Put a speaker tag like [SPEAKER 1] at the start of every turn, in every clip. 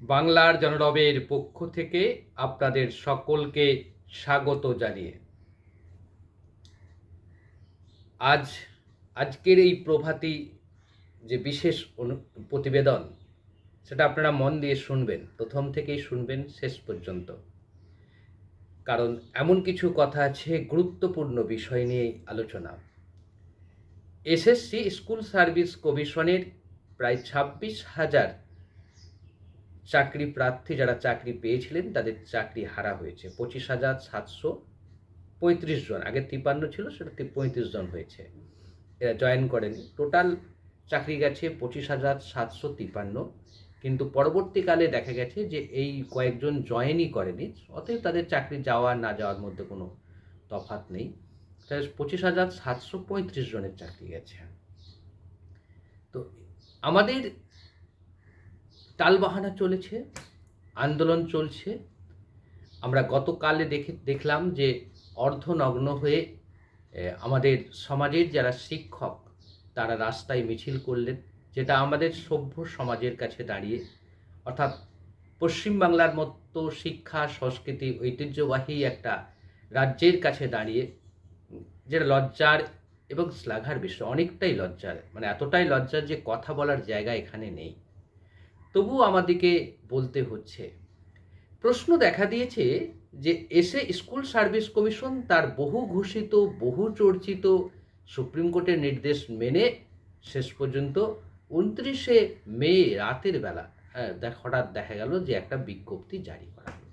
[SPEAKER 1] বাংলার জনরবের পক্ষ থেকে আপনাদের সকলকে স্বাগত জানিয়ে। আজ, আজকের এই প্রভাতী যে বিশেষ প্রতিবেদন, সেটা আপনারা মন দিয়ে শুনবেন, প্রথম থেকেই শুনবেন, শেষ পর্যন্ত। কারণ এমন কিছু কথা আছে, গুরুত্বপূর্ণ বিষয় নিয়ে আলোচনা। এসএসসি স্কুল সার্ভিস কমিশনের প্রায় ছাব্বিশ হাজার চাকরি প্রার্থী যারা চাকরি পেয়েছিলেন, তাদের চাকরি হারা হয়েছে। পঁচিশ হাজার সাতশো পঁয়ত্রিশ জন, আগে তিপান্ন ছিল সেটা পঁয়ত্রিশ জন হয়েছে। এরা জয়েন করেনি। টোটাল চাকরি গেছে পঁচিশ হাজার সাতশো তিপান্ন। কিন্তু পরবর্তীকালে দেখা গেছে যে এই কয়েকজন জয়েনই করেনি, অতএব তাদের চাকরি যাওয়া না যাওয়ার মধ্যে কোনো তফাৎ নেই। তাই পঁচিশ হাজার সাতশো পঁয়ত্রিশ জনের চাকরি গেছে। তো আমাদের টালবাহানা চলেছে, আন্দোলন চলছে। আমরা গতকালে দেখে, দেখলাম যে অর্ধনগ্ন হয়ে আমাদের সমাজের যারা শিক্ষক, তারা রাস্তায় মিছিল করলেন, যেটা আমাদের সভ্য সমাজের কাছে দাঁড়িয়ে, অর্থাৎ পশ্চিমবাংলার মতো শিক্ষা, সংস্কৃতি, ঐতিহ্যবাহী একটা রাজ্যের কাছে দাঁড়িয়ে, যেটা লজ্জার এবং শ্লাঘার বিষয়, অনেকটাই লজ্জার মানে এতটাই লজ্জার যে কথা বলার জায়গা এখানে নেই। তবুও আমাদেরকে বলতে হচ্ছে। প্রশ্ন দেখা দিয়েছে যে এসে স্কুল সার্ভিস কমিশন তার বহু ঘোষিত বহু চর্চিত সুপ্রিম কোর্টের নির্দেশ মেনে শেষ পর্যন্ত উনত্রিশে মে রাতের বেলা হ্যাঁ, হঠাৎ দেখা গেল যে একটা বিজ্ঞপ্তি জারি করা। হলো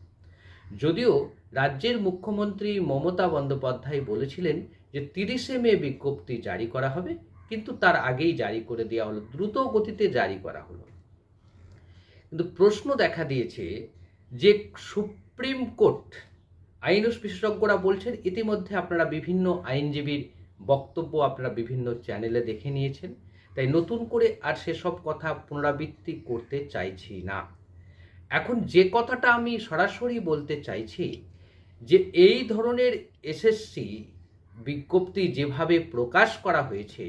[SPEAKER 1] যদিও রাজ্যের মুখ্যমন্ত্রী মমতা বন্দ্যোপাধ্যায় বলেছিলেন যে তিরিশে মে বিজ্ঞপ্তি জারি করা হবে কিন্তু তার আগেই জারি করে দেওয়া হলো দ্রুত গতিতে জারি করা হলো। কিন্তু প্রশ্ন দেখা দিয়েছে যে সুপ্রিম কোর্ট, আইন বিশেষজ্ঞরা বলছেন ইতিমধ্যে আপনারা বিভিন্ন আইনজীবীর বক্তব্য আপনারা বিভিন্ন চ্যানেলে দেখে নিয়েছেন। তাই নতুন করে আর সেসব কথা পুনরাবৃত্তি করতে চাইছি না। এখন যে কথাটা আমি সরাসরি বলতে চাইছি যে এই ধরনের এসএসসি বিজ্ঞপ্তি যেভাবে প্রকাশ করা হয়েছে,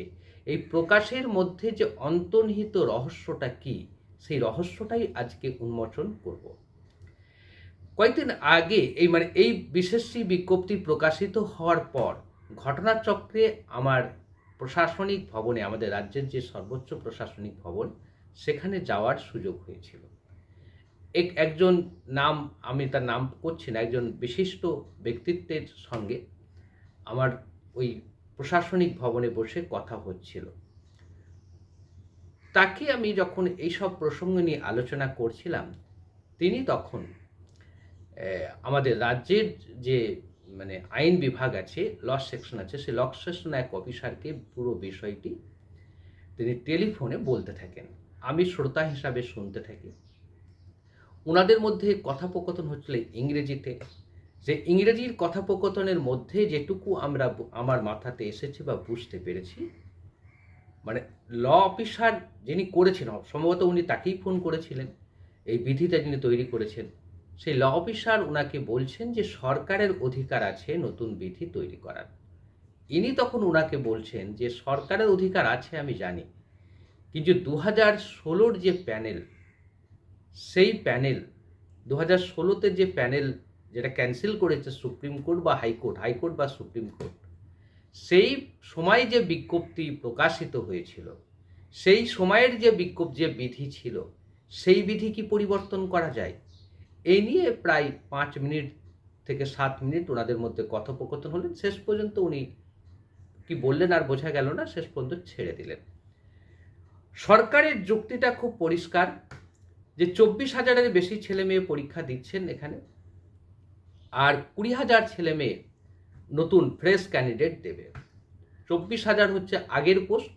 [SPEAKER 1] এই প্রকাশের মধ্যে যে অন্তর্নিহিত রহস্যটা কি সেই রহস্যটাই আজকে উন্মোচন করব। কয়েকদিন আগে এই মানে এই বিশেষটি বিজ্ঞপ্তি প্রকাশিত হওয়ার পর ঘটনাচক্রে আমার প্রশাসনিক ভবনে, আমাদের রাজ্যের যে সর্বোচ্চ প্রশাসনিক ভবন, সেখানে যাওয়ার সুযোগ হয়েছিল। এক, একজন নাম, আমি তার নাম করছি না, একজন বিশিষ্ট ব্যক্তিত্বের সঙ্গে আমার ওই প্রশাসনিক ভবনে বসে কথা হচ্ছিল। তাকে আমি যখন এইসব প্রসঙ্গ নিয়ে আলোচনা করছিলাম, তিনি তখন আমাদের রাজ্যের যে মানে আইন বিভাগ আছে ল সেকশন আছে, সেই ল সেকশন এক অফিসারকে পুরো বিষয়টি তিনি টেলিফোনে বলতে থাকেন। আমি শ্রোতা হিসাবে শুনতে থাকি। ওনাদের মধ্যে কথোপকথন হচ্ছিল ইংরেজিতে। যে ইংরেজির কথোপকথনের মধ্যে যেটুকু আমরা আমার মাথাতে এসেছে বা বুঝতে পেরেছি মানে ল অফিসার যিনি করেছেন, সম্ভবত উনি তাকেই ফোন করেছিলেন, এই বিধিটা যিনি তৈরি করেছেন, সেই ল অফিসার ওনাকে বলছেন যে সরকারের অধিকার আছে নতুন বিধি তৈরি করার। ইনি তখন ওনাকে বলছেন যে সরকারের অধিকার আছে আমি জানি, কিন্তু দু হাজার ষোলোর যে প্যানেল সেই প্যানেল দু হাজার ষোলোতে যে প্যানেল যেটা ক্যান্সেল করেছে সুপ্রিম কোর্ট বা হাইকোর্ট হাইকোর্ট বা সুপ্রিম কোর্ট সেই সময় যে বিজ্ঞপ্তি প্রকাশিত হয়েছিল, সেই সময়ের যে বিজ্ঞপ্তি যে বিধি ছিল, সেই বিধি কি পরিবর্তন করা যায়? এই নিয়ে প্রায় পাঁচ মিনিট থেকে সাত মিনিট ওনাদের মধ্যে কথোপকথন হলেন। শেষ পর্যন্ত উনি কি বললেন আর বোঝা গেল না, শেষ পর্যন্ত ছেড়ে দিলেন। সরকারের যুক্তিটা খুব পরিষ্কার যে চব্বিশ হাজারের বেশি ছেলে মেয়ে পরীক্ষা দিচ্ছেন এখানে, আর কুড়ি হাজার ছেলে মেয়ে নতুন ফ্রেশ ক্যান্ডিডেট দেবে। চব্বিশ হাজার হচ্ছে আগের পোস্ট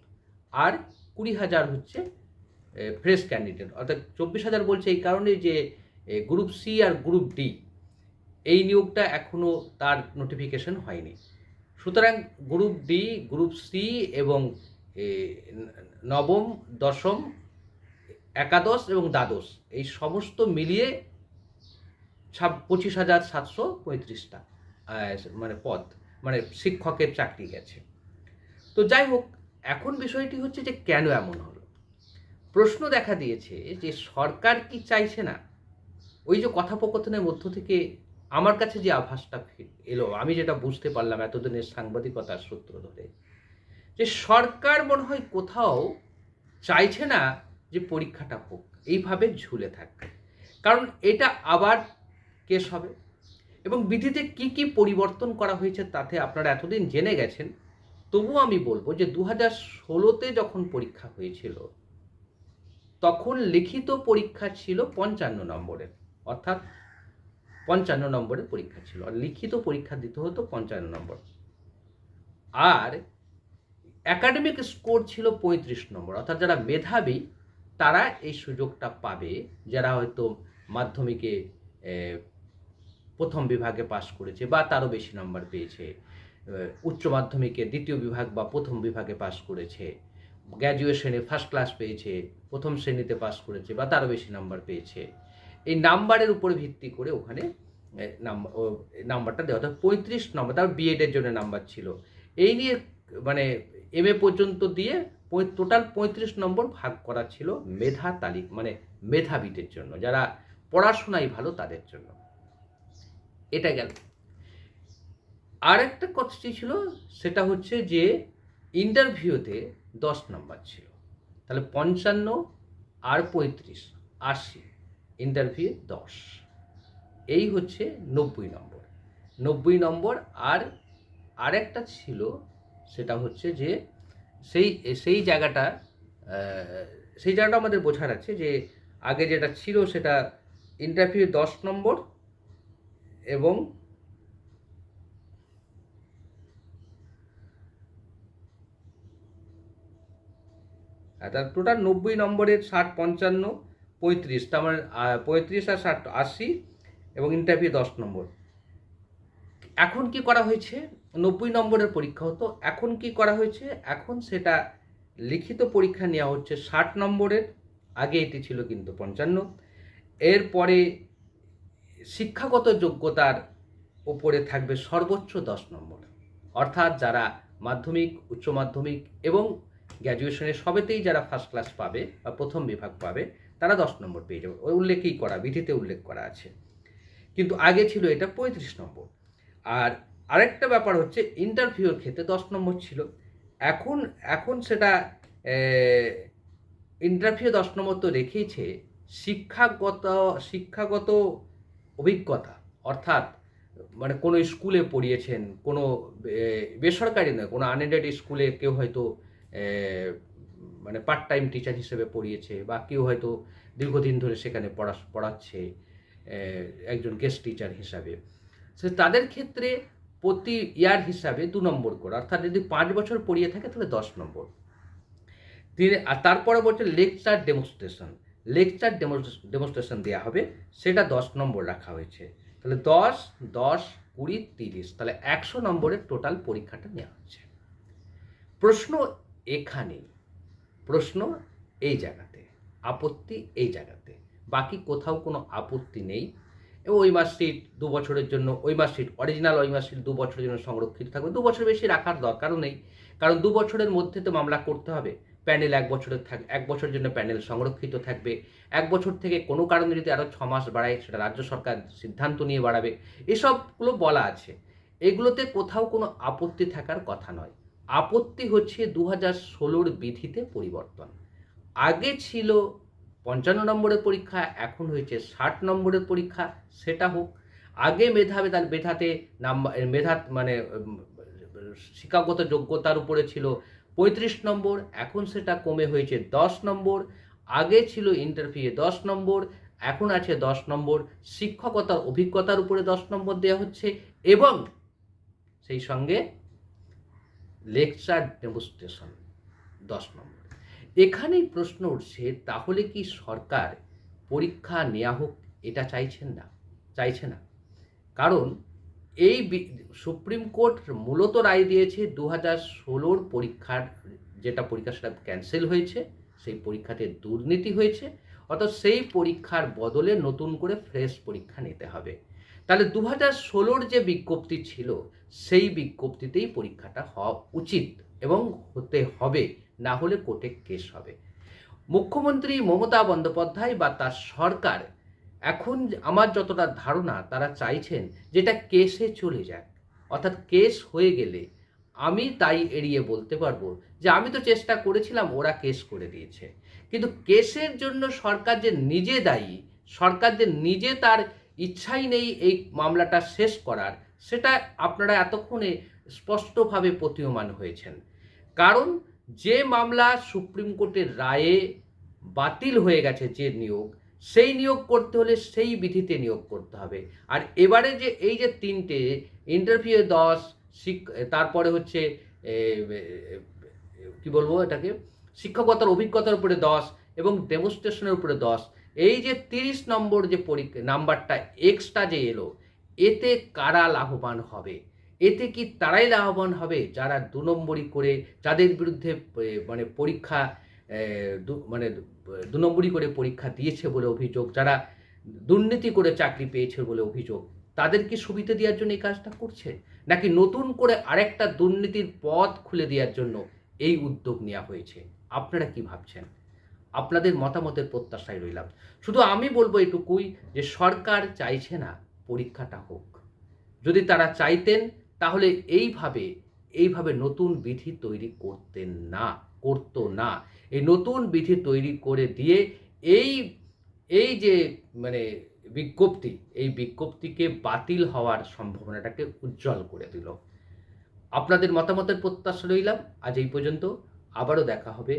[SPEAKER 1] আর কুড়ি হাজার হচ্ছে ফ্রেশ ক্যান্ডিডেট অর্থাৎ চব্বিশ হাজার বলছে এই কারণে যে গ্রুপ সি আর গ্রুপ ডি এই নিয়োগটা এখনও তার নোটিফিকেশন হয়নি। সুতরাং গ্রুপ ডি গ্রুপ সি এবং নবম, দশম, একাদশ এবং দ্বাদশ, এই সমস্ত মিলিয়ে ছাব পঁচিশ হাজার সাতশো পঁয়ত্রিশটা। মানে পদ মানে শিক্ষকের চাকরি গেছে। তো যাই হোক, এখন বিষয়টি হচ্ছে যে কেন এমন হলো? প্রশ্ন দেখা দিয়েছে যে সরকার কি চাইছে না? ওই যে কথোপকথনের মধ্য থেকে আমার কাছে যে আভাসটা এলো, আমি যেটা বুঝতে পারলাম এতদিনের সাংবাদিকতার সূত্র ধরে, যে সরকার মনে হয় কোথাও চাইছে না যে পরীক্ষাটা হোক, এইভাবে ঝুলে থাকবে কারণ এটা আবার কেস হবে। এবং বিধিতে কি কি পরিবর্তন করা হয়েছে তাতে আপনারা এতদিন জেনে গেছেন, তবুও আমি বলব যে দু হাজার ষোলোতে যখন পরীক্ষা হয়েছিল, তখন লিখিত পরীক্ষা ছিল পঞ্চান্ন নম্বরের, অর্থাৎ পঞ্চান্ন নম্বরের পরীক্ষা ছিল, আর লিখিত পরীক্ষা দিতে হতো পঞ্চান্ন নম্বর। আর একাডেমিক স্কোর ছিল পঁয়ত্রিশ নম্বর, অর্থাৎ যারা মেধাবী, তারা এই সুযোগটা পাবে, যারা হয়তো মাধ্যমিকে প্রথম বিভাগে পাশ করেছে বা তারও বেশি নম্বর পেয়েছে। উচ্চ মাধ্যমিকে দ্বিতীয় বিভাগ বা প্রথম বিভাগে পাশ করেছে। গ্র্যাজুয়েশনে ফার্স্ট ক্লাস পেয়েছে, প্রথম শ্রেণীতে পাশ করেছে বা তারও বেশি নাম্বার পেয়েছে। এই নাম্বারের উপরে ভিত্তি করে ওখানে নাম্বারটা দেওয়া অর্থাৎ পঁয়ত্রিশ নম্বর, তার বিএডের জন্য নাম্বার ছিল। এই নিয়ে মানে এম এ পর্যন্ত দিয়ে টোটাল পঁয়ত্রিশ নম্বর ভাগ করা ছিল মেধা তালিক মানে মেধাবীদের জন্য, যারা পড়াশোনায় ভালো তাদের জন্য। এটা গেল। আর আরেকটা কথাটি ছিল, সেটা হচ্ছে যে ইন্টারভিউতে দশ নম্বর ছিল। তাহলে পঞ্চান্ন আর পঁয়ত্রিশ, আশি ইন্টারভিউ দশ। এই হচ্ছে নব্বই নম্বর নব্বই নম্বর আর আরেকটা ছিল, সেটা হচ্ছে যে সেই সেই জায়গাটা সেই জায়গাটা আমাদের বোঝার আছে যে আগে যেটা ছিল সেটা ইন্টারভিউ দশ নম্বর এবং তার টোটাল নব্বই নম্বরের ষাট, পঞ্চান্ন, পঁয়ত্রিশ, তার মানে পঁয়ত্রিশ আর ষাট, আশি এবং ইন্টারভিউ দশ নম্বর। এখন কি করা হয়েছে? নব্বই নম্বরের পরীক্ষা হতো। এখন কি করা হয়েছে? এখন সেটা লিখিত পরীক্ষা নেওয়া হচ্ছে। ষাট নম্বরের, আগে এটি ছিল কিন্তু পঞ্চান্ন। এরপরে শিক্ষাগত যোগ্যতার ওপরে থাকবে সর্বোচ্চ দশ নম্বর। অর্থাৎ যারা মাধ্যমিক, উচ্চ মাধ্যমিক এবং গ্র্যাজুয়েশনের সবেতেই যারা ফার্স্ট ক্লাস পাবে বা প্রথম বিভাগ পাবে, তারা দশ নম্বর পেয়ে যাবে। ওই উল্লেখই করা, বিধিতে উল্লেখ করা আছে। কিন্তু আগে ছিল এটা পঁয়ত্রিশ নম্বর। আর আরেকটা ব্যাপার হচ্ছে ইন্টারভিউর ক্ষেত্রে দশ নম্বর ছিল। এখন এখন সেটা ইন্টারভিউ দশ নম্বর তো রেখেইছে, শিক্ষাগত শিক্ষাগত অভিজ্ঞতা, অর্থাৎ মানে কোনো স্কুলে পড়িয়েছেন, কোনো বেসরকারি নয়, কোনো আনএডেড স্কুলে কেউ হয়তো মানে পার্ট টাইম টিচার হিসেবে পড়িয়েছে বা কেউ হয়তো দীর্ঘদিন ধরে সেখানে পড়া, পড়াচ্ছে একজন গেস্ট টিচার হিসাবে। সে তাদের ক্ষেত্রে প্রতি ইয়ার হিসাবে দু নম্বর করে, অর্থাৎ যদি পাঁচ বছর পড়িয়ে থাকে তাহলে দশ নম্বর। তিনি, আর তারপরে বলছে লেকচার ডেমনস্ট্রেশন লেকচার ডেমনস্ট্রেশন দেওয়া হবে, সেটা দশ নম্বর রাখা হয়েছে। তাহলে দশ দশ, কুড়ি, তিরিশ, তাহলে একশো নম্বরের টোটাল পরীক্ষাটা নেওয়া হচ্ছে। প্রশ্ন এখানেই প্রশ্ন এই জায়গাতে, আপত্তি এই জায়গাতে। বাকি কোথাও কোনো আপত্তি নেই। এবং ওই মার্কশিট দু বছরের জন্য, ওই মার্কশিট অরিজিনাল ওই মার্কশিট দু বছরের জন্য সংরক্ষিত থাকবে। দু বছর বেশি রাখার দরকারও নেই। কারণ দু বছরের মধ্যে তো মামলা করতে হবে। প্যানেল এক বছরের থাক, এক বছরের জন্য প্যানেল সংরক্ষিত থাকবে। এক বছর থেকে কোনো কারণে যদি আরও ছ মাস বাড়ায়, সেটা রাজ্য সরকার সিদ্ধান্ত নিয়ে বাড়াবে। এসবগুলো বলা আছে। এগুলোতে কোথাও কোনো আপত্তি থাকার কথা নয়। আপত্তি হচ্ছে দু হাজার ষোলোর বিধিতে পরিবর্তন। আগে ছিল পঞ্চান্ন নম্বরের পরীক্ষা, এখন হয়েছে ষাট নম্বরের পরীক্ষা, সেটা হোক। আগে মেধা তার মেধাতে নাম্বার, মেধা মানে শিক্ষাগত যোগ্যতার উপরে ছিল পঁয়ত্রিশ নম্বর, এখন সেটা কমে হয়েছে দশ নম্বর, আগে ছিল ইন্টারভিউ দশ নম্বর, এখন আছে দশ নম্বর, শিক্ষকতার অভিজ্ঞতার উপরে দশ নম্বর দেওয়া হচ্ছে এবং সেই সঙ্গে লেকচার ডেমনস্ট্রেশন দশ নম্বর। এখানেই প্রশ্ন উঠছে, তাহলে কি সরকার পরীক্ষা নেওয়া হোক, এটা চাইছেন না? চাইছে না। কারণ এই সুপ্রিম কোর্ট মূলত রায় দিয়েছে দু হাজার ষোলোর পরীক্ষার, যেটা পরীক্ষা সেটা ক্যান্সেল হয়েছে, সেই পরীক্ষাতে দুর্নীতি হয়েছে, অর্থাৎ সেই পরীক্ষার বদলে নতুন করে ফ্রেশ পরীক্ষা নিতে হবে। তাহলে দু হাজার ষোলোর যে বিজ্ঞপ্তি ছিল, সেই বিজ্ঞপ্তিতেই পরীক্ষাটা হওয়া উচিত এবং হতে হবে, না হলে কোর্টে কেস হবে। মুখ্যমন্ত্রী মমতা বন্দ্যোপাধ্যায় বা তার সরকার এখন আমার যতটা ধারণা তারা চাইছেন যেটা কেসে চলে যাক। অর্থাৎ কেস হয়ে গেলে আমি তাই এড়িয়ে বলতে পারব যে আমি তো চেষ্টা করেছিলাম ওরা কেস করে দিয়েছে। কিন্তু কেসের জন্য সরকার যে নিজে দায়ী, সরকার যে নিজে তার ইচ্ছাই নেই এই মামলাটা শেষ করার, সেটা আপনারা এতক্ষণে স্পষ্টভাবে প্রতীয়মান হয়েছেন। কারণ যে মামলা সুপ্রিম কোর্টের রায়ে বাতিল হয়ে গেছে যে নিয়োগ সেই নিয়োগ করতে হলে সেই বিধিতে নিয়োগ করতে হবে। আর এবারে যে এই যে তিনটে ইন্টারভিউ দশ তারপরে হচ্ছে কি বলব এটাকে? শিক্ষকতার অভিজ্ঞতার উপরে দশ এবং ডেমনস্ট্রেশনের উপরে দশ। এই যে তিরিশ নম্বর যে পরীক্ষা নাম্বারটা এক্সট্রা যে এলো, এতে কারা লাভবান হবে? এতে কি তারাই লাভবান হবে? যারা দু নম্বরই করে, যাদের বিরুদ্ধে মানে পরীক্ষা মানে দু নম্বরই করে পরীক্ষা দিয়েছে বলে অভিযোগ, যারা দুর্নীতি করে চাকরি পেয়েছে বলে অভিযোগ তাদের কি সুবিধা দেওয়ার জন্য এই কাজটা করছে? নাকি নতুন করে আরেকটা দুর্নীতির পথ খুলে দেওয়ার জন্য এই উদ্যোগ নেওয়া হয়েছে? আপনারা কি ভাবছেন? আপনাদের মতামতের প্রত্যাশায় রইলাম। শুধু আমি বলব এটুকুই যে সরকার চাইছে না পরীক্ষাটা হোক। যদি তারা চাইতেন, তাহলে এইভাবে এইভাবে নতুন বিধি তৈরি করতেন না, করতো না। এই নতুন বিধি তৈরি করে দিয়ে এই এই যে মানে বিজ্ঞপ্তি, এই বিজ্ঞপ্তিকে বাতিল হওয়ার সম্ভাবনাটাকে উজ্জ্বল করে দিল। আপনাদের মতামতের প্রত্যাশা রইলাম। আজ এই পর্যন্ত। আবারও দেখা হবে